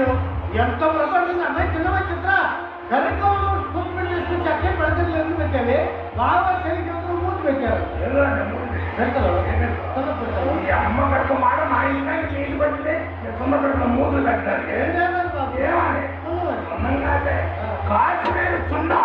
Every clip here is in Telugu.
మీరు ఎంతో ప్రపంచం అమ్మాయి చిన్న చిత్ర? కరెక్ట్గా సూపర్ లిస్ట్ నుంచి అక్కడ ఎందుకు పెట్టాలి. బాగా తెలియదు మూడు పెట్టారు. అమ్మ కడుపు మాట మా ఇంకా నీళ్ళు పట్టితే అమ్మ కడుపు మూడు కట్టాలి. ఏమని కాశ్మీర్ సున్నా.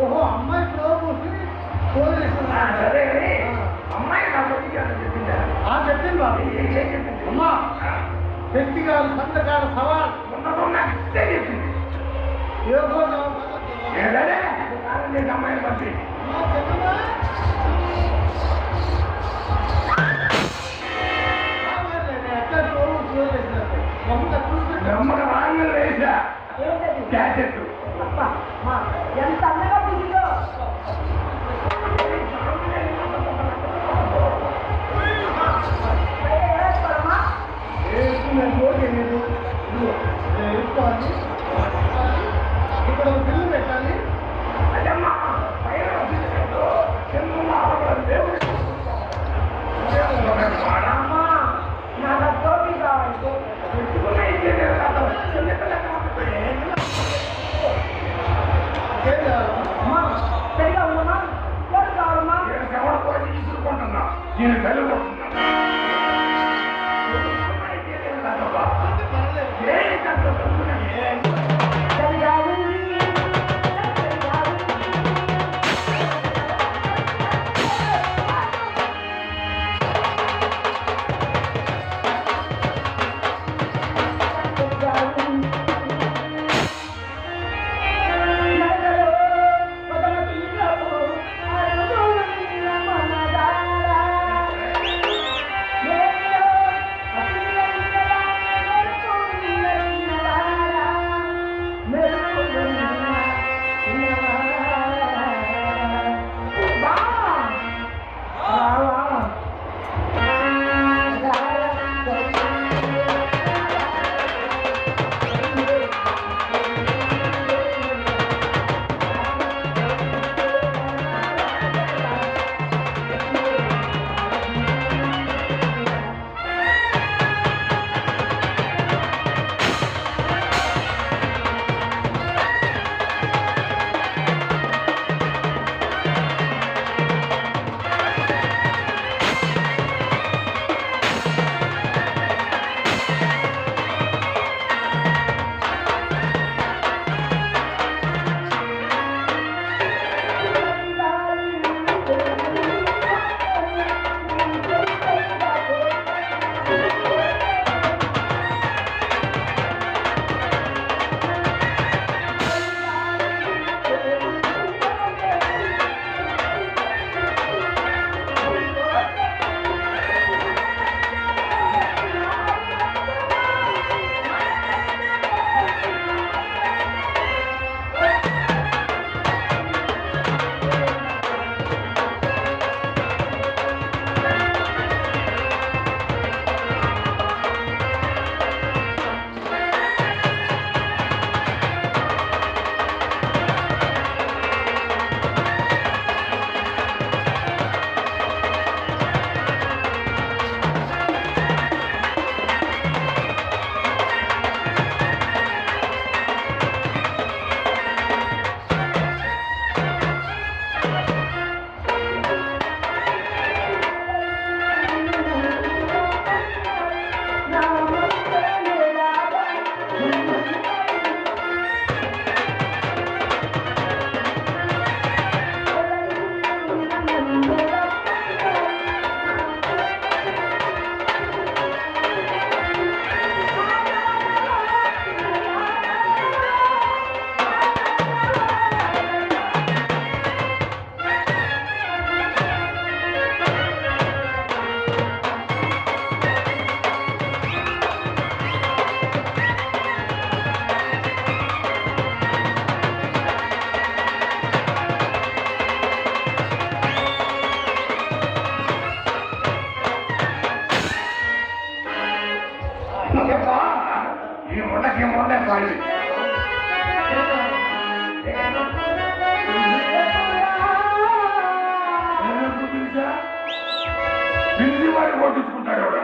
ఓహో అమ్మాయి ఫ్లో కూర్చుని పోలీసున్నారు సరే అమ్మాయి కాబట్టి చెప్పింది? చెప్పింది అమ్మా వ్యక్తిగారు సంతకాల సవాల్. అమ్మాయిని పంపి గమ్మన రాంగ వేసా? క్యాసెట్ పాడి బింది వాడి కొట్టించుకుంటాడు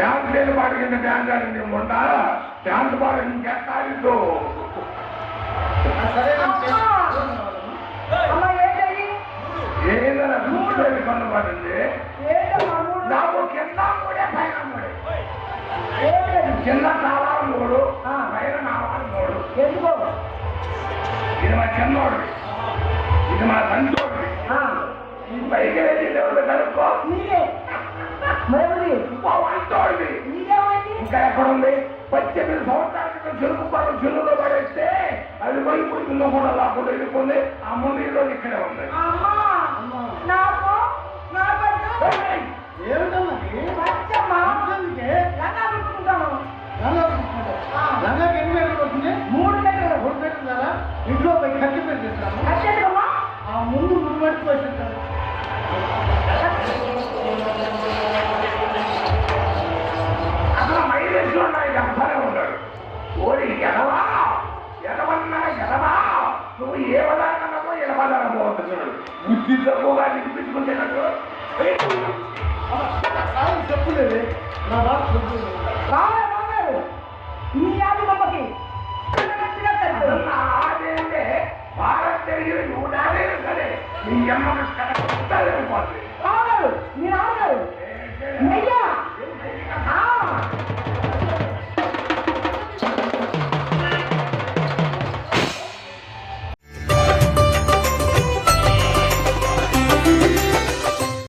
ప్యాంట్ లేని ఆడింది మొంట ప్యాంట్ పాట ఇంకెక్కాలిద్దు సరే అమ్మ! ఏంటది? ఏదైనా ఏంటమ్మా మూడు నాకు కింద మూడే పైన మూడే. ఏంటది కింద నావారు మూడు. పైన ఎందుకో? ఇది మా చిన్నోడు. ఇది మా తండ్రి. పైకి వెళ్ళి దేవుడు కనుక్కో. నీకే మరి ఇంకో ఇంకా ఎక్కడుంది? పద్దెనిమిది సంవత్సరాల క్రితం చెరుకు పాలు చెరువులో పడేస్తే అది పోయి కింద కూడా లాకుండా వెళ్ళిపోయింది. ఆ ముందు ఈరోజు ఇక్కడే ఉంది. అమ్మా ఓడి ఎదవా ఎదవన్నా ఎదవా నువ్వు ఏ ఏ పదార్థమో అవుతున్నాడు బుద్ధి తక్కువగా నిలిపించుకుంటున్నాడు చెప్పులేదు. నా బాగా చెప్పులేదు. నీ యాది బొమ్మకి అసలు నా ఆదేంటే భారత్ తెలియదు నువ్వు నాదే సరే. నీ అమ్మకి కరెక్ట్ పోతుంది